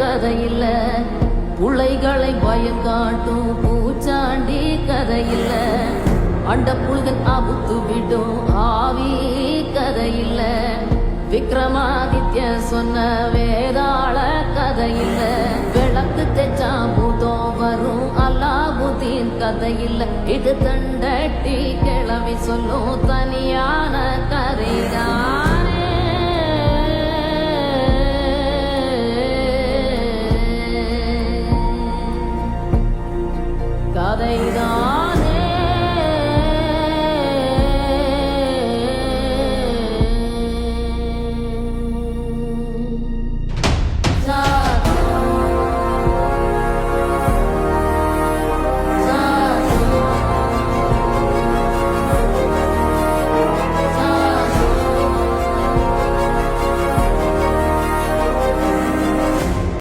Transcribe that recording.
கதையில்ல. புள்ளைகளை பயம் காட்டும் பூச்சாண்டி கதையில்ல. அண்ட புழுகன் அபுத்து விடும் ஆவி கதையில்ல. விக்ரமாதித்ய சொன்ன வேதாள கதையில்ல. விளக்கு தெச்சா பூதம் வரும் அல்லாபுதீன் கதையில்ல. இது தண்டட்டி கிளவி சொல்லும் தனியான கதை. கதைதான்.